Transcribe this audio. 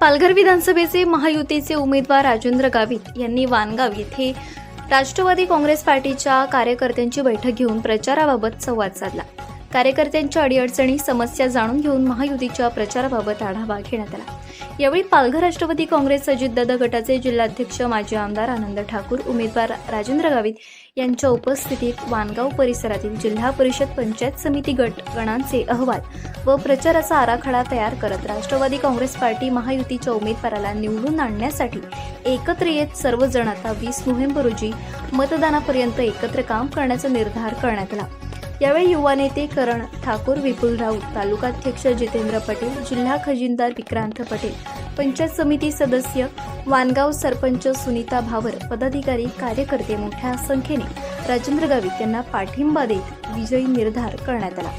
पालघर विधानसभेचे महायुतीचे उमेदवार राजेंद्र गावित यांनी वानगाव येथे राष्ट्रवादी काँग्रेस पार्टीच्या कार्यकर्त्यांची बैठक घेऊन प्रचाराबाबत संवाद साधला. कार्यकर्त्यांच्या अडीअडचणी समस्या जाणून घेऊन महायुतीच्या प्रचाराबाबत आढावा घेण्यात आला. यावेळी पालघर राष्ट्रवादी काँग्रेस अजितदादा गटाचे जिल्हाध्यक्ष माजी आमदार आनंद ठाकूर उमेदवार राजेंद्र गावित यांच्या उपस्थितीत वानगाव परिसरातील जिल्हा परिषद पंचायत समिती गट गणांचे अहवाल व प्रचाराचा आराखडा तयार करत राष्ट्रवादी काँग्रेस पार्टी महायुतीच्या उमेदवाराला निवडून आणण्यासाठी एकत्र येत सर्वजण आता वीस नोव्हेंबर रोजी मतदानापर्यंत एकत्र काम करण्याचा निर्धार करण्यात आला. यावेळी युवा नेते करण ठाकूर विपुल राऊत तालुकाध्यक्ष जितेंद्र पटेल जिल्हा खजिनदार विक्रांत पटेल पंचायत समिती सदस्य वानगाव सरपंच सुनीता भावर पदाधिकारी कार्यकर्ते मोठ्या संख्येने राजेंद्र गावित यांना पाठिंबा देत विजयी निर्धार करण्यात आला.